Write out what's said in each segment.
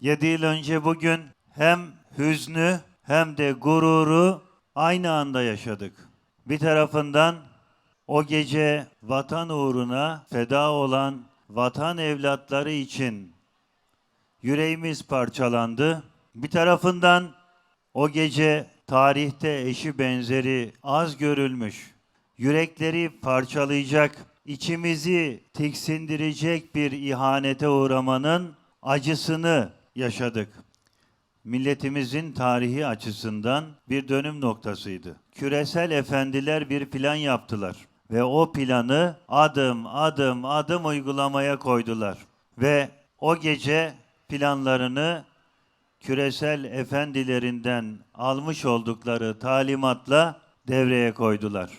7 yıl önce bugün hem hüznü hem de gururu aynı anda yaşadık. Bir tarafından o gece vatan uğruna feda olan vatan evlatları için yüreğimiz parçalandı. Bir tarafından o gece tarihte eşi benzeri az görülmüş, yürekleri parçalayacak, içimizi tiksindirecek bir ihanete uğramanın acısını yaşadık. Milletimizin tarihi açısından bir dönüm noktasıydı. Küresel efendiler bir plan yaptılar ve o planı adım adım adım uygulamaya koydular. Ve o gece planlarını küresel efendilerinden almış oldukları talimatla devreye koydular.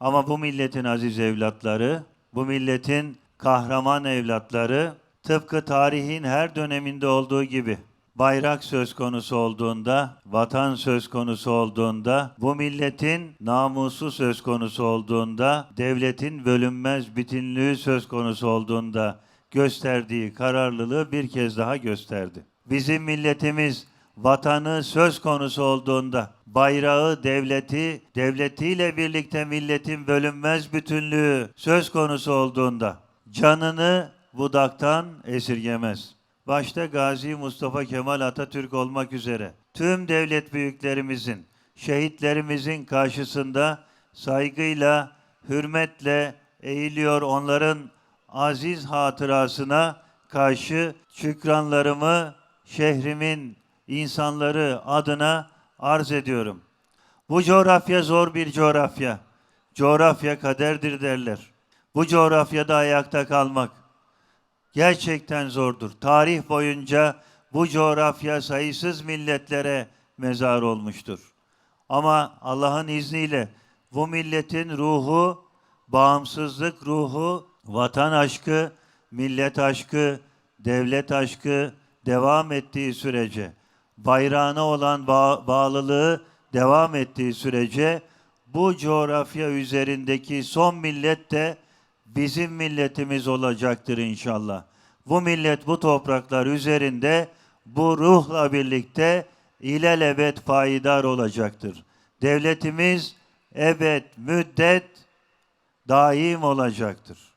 Ama bu milletin aziz evlatları, bu milletin kahraman evlatları tıpkı tarihin her döneminde olduğu gibi bayrak söz konusu olduğunda, vatan söz konusu olduğunda, bu milletin namusu söz konusu olduğunda, devletin bölünmez bütünlüğü söz konusu olduğunda gösterdiği kararlılığı bir kez daha gösterdi. Bizim milletimiz vatanı söz konusu olduğunda, bayrağı, devleti, devletiyle birlikte milletin bölünmez bütünlüğü söz konusu olduğunda canını budaktan esirgemez. Başta Gazi Mustafa Kemal Atatürk olmak üzere tüm devlet büyüklerimizin, şehitlerimizin karşısında saygıyla, hürmetle eğiliyor onların aziz hatırasına karşı şükranlarımı şehrimin insanları adına arz ediyorum. Bu coğrafya zor bir coğrafya. Coğrafya kaderdir derler. Bu coğrafyada ayakta kalmak gerçekten zordur. Tarih boyunca bu coğrafya sayısız milletlere mezar olmuştur. Ama Allah'ın izniyle bu milletin ruhu, bağımsızlık ruhu, vatan aşkı, millet aşkı, devlet aşkı devam ettiği sürece, bayrağına olan bağ- bağlılığı devam ettiği sürece bu coğrafya üzerindeki son millet de bizim milletimiz olacaktır inşallah. Bu millet bu topraklar üzerinde bu ruhla birlikte ilelebet payidar olacaktır. Devletimiz ebed müddet daim olacaktır.